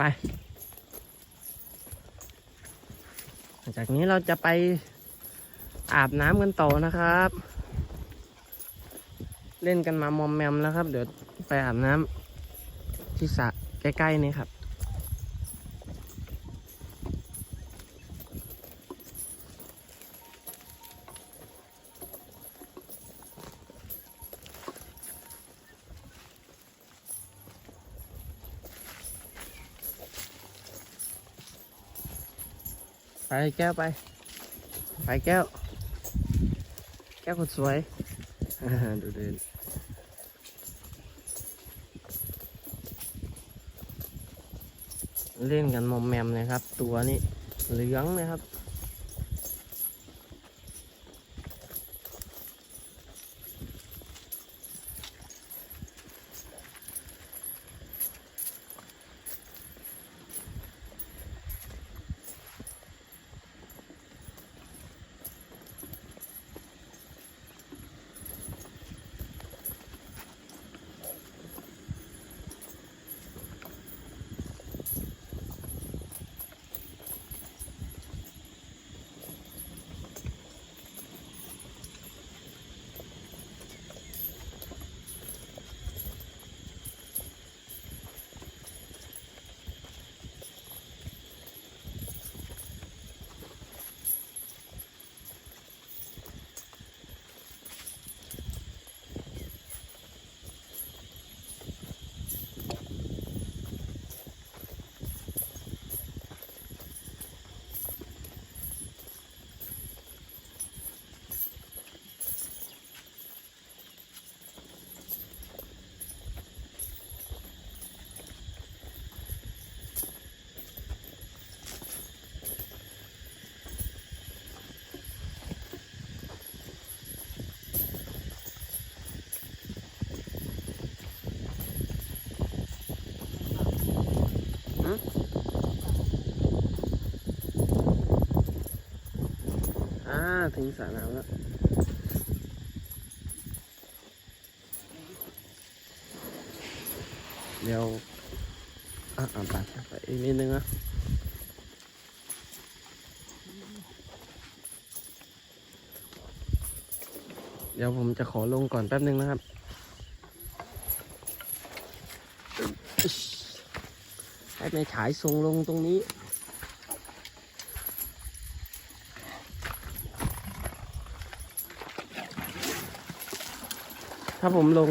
ไปหลังจากนี้เราจะไปอาบน้ำกันต่อนะครับ เล่นกันมามอมแมมแล้วครับ เดี๋ยวไปอาบน้ำที่สระใกล้ๆนี่ครับ ไปแก้วไป ไปแก้ว แก้วคนสวย ดูเดินเล่นกันมอมแมมเลยครับ ตัวนี้เหลืองนะครับ อ่าถึงสระน้ำแล้วเดี๋ยวอะอะไปไปไปอีกนิดนึงนะเดี๋ยวผมจะขอลงก่อนแป๊บนึงนะครับ ให้ในฉายทรงลงตรงนี้ ถ้าผมลง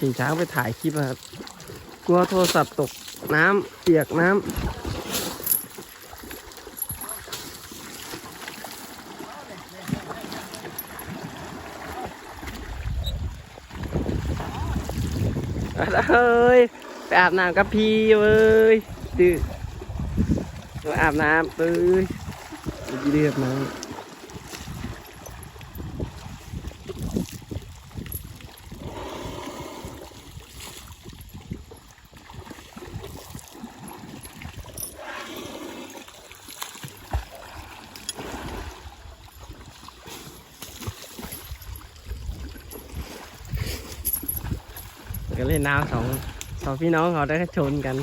สิงช้างไปถ่ายคลิปครับ กลัวโทรศัพท์ตกน้ำเปียกน้ำเฮ้ยไปอาบน้ำกับพี่เว้ย ดื้อมาอาบน้ำเอ้ยเดือดน้ำก็เล่นน้ำสองสองพี่น้องเขาได้ชนกัน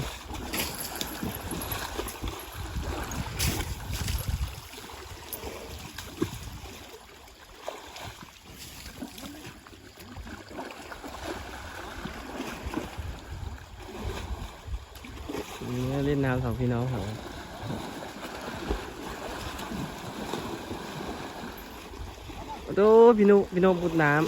น้ำสองพี่น้องเขาโอ้โหพี่นุพี่นุพุดน้ำ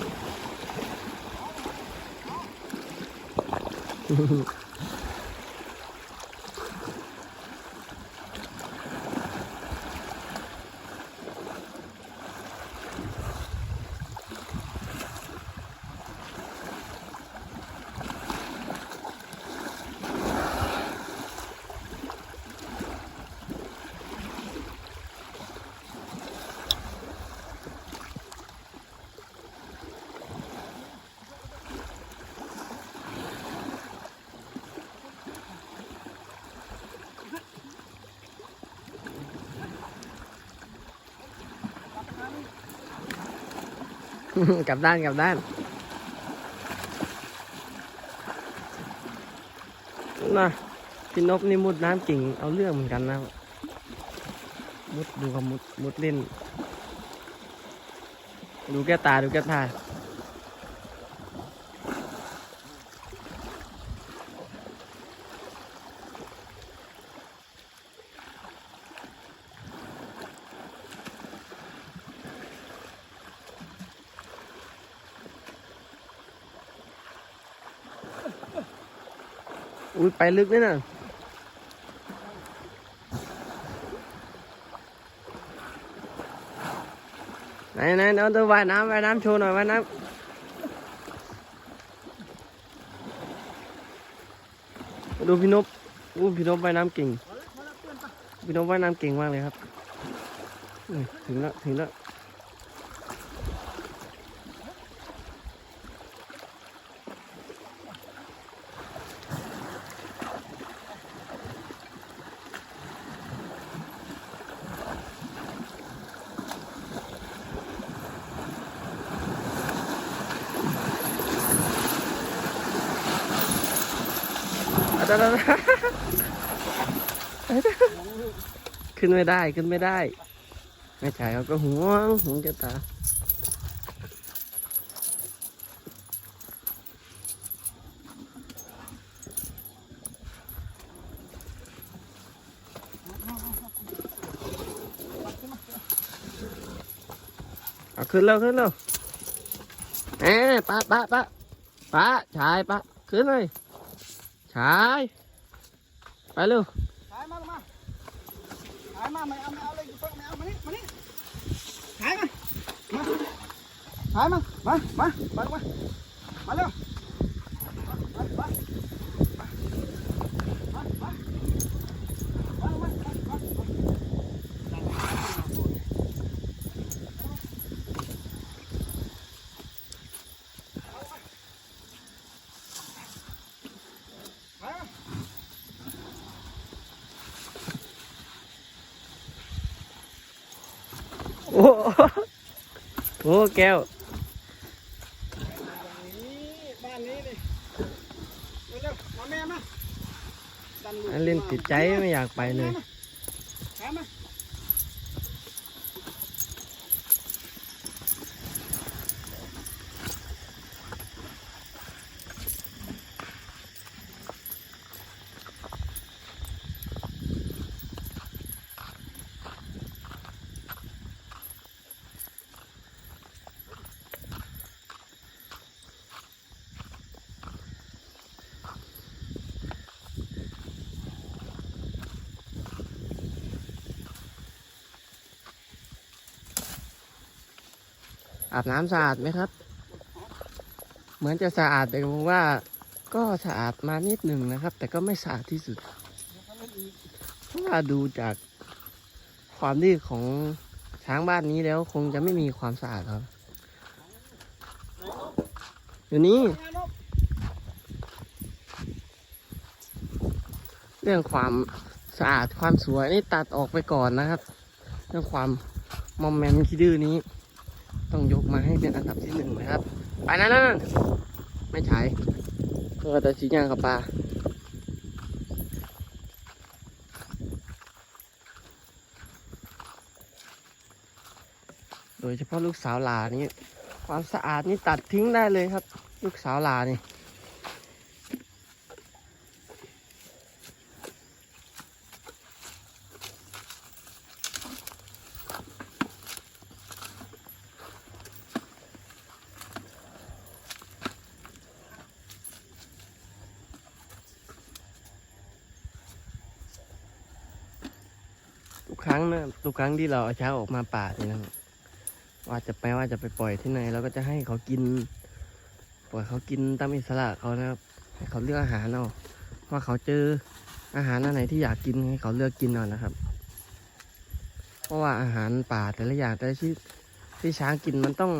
กลับด้านกลับด้านน่ะพี่นกนี่มุดน้ำจริงเอาเรื่องเหมือนกันนะมุดดูกับมุดมุดเล่น ดูแก้ตาดูแก้ตา อุ้ยไปลึกนี่น่ะไหนไหนเอาตัวว่ายน้ำว่ายน้ำโชว์หน่อยว่ายน้ำดูพี่นพอู้พี่นพว่ายน้ำเก่ง พี่นพว่ายน้ำเก่งมากเลยครับ ถึงแล้ว ถึงแล้ว เดี๋ยวขึ้นไม่ได้ขึ้นไม่ได้แม่ชายเขาก็ห่วงห่วงแกตาเอาขึ้นแล้วขึ้นแล้วเอ๊ะป้าป้าป้าป้าชายป้าขึ้นเลย ชายไปเร็วขายมาลงมาขายมาไม่เอาไม่เอาเลยไม่เอามานี่มานี่ขายมามาขายมามามามาลงมามาเร็วมามามามาลงมามามา โอ้โหโอ้แก้วนี่บ้านนี้นี่เร็วๆมาแม่มาดัลูกอันเล่นติดใจไม่อยากไปเลยขายมา อาบน้ำสะอาดไหมครับ เหมือนจะสะอาดแต่ผมว่าก็สะอาดมานิดหนึ่งนะครับ แต่ก็ไม่สะอาดที่สุดเพราะว่าดูจากความดื้อของช้างบ้านนี้แล้วคงจะไม่มีความสะอาดครับอยู่นี่งานนกเรื่องความสะอาดความสวยนี่ตัดออกไปก่อนนะครับ เรื่องความมอมแมมขี้ดื้อนี้ มาให้เป็นอันดับที่หนึ่งนะครับ ไปนั่นนั่นไม่ใช่เพื่อจะชี้ย่างกับปลาโดยเฉพาะลูกสาวหลานี้ความสะอาดนี่ตัดทิ้งได้เลยครับ ลูกสาวหลานี่ รั้งนะทุกครั้งที่เราเอาช้างออกมาป่าเนี่ยนะว่าจะไปว่าจะไปปล่อยที่ไหนเราก็จะให้เขากิน ปล่อยเขากินตามอิสระเขานะครับให้เขาเลือกอาหารเอาว่าเขาเจออาหารอันไหนที่อยากกินให้เขาเลือกกินเอานะครับ เพราะว่าอาหารป่าแต่ละอย่างแต่ละชนิดที่ช้างกินมันต้อง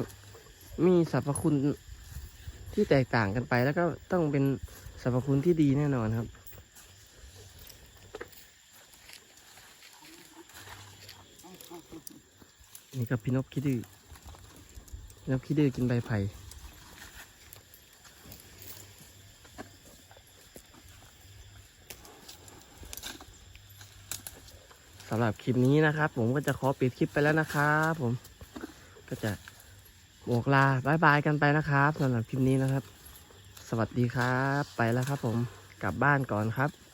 มีสรรพคุณที่แตกต่างกันไป แล้วก็ต้องเป็นสรรพคุณที่ดีแน่นอนครับ นี่ก็พี่นกขี้ดื้อพี่นกขี้ดื้อกินใบไผ่สำหรับคลิปนี้นะครับ ผมก็จะขอปิดคลิปไปแล้วนะครับผมก็จะบอกลาบายบายกันไปนะครับสำหรับคลิปนี้นะครับ สวัสดีครับ ไปแล้วครับผมกลับบ้านก่อนครับ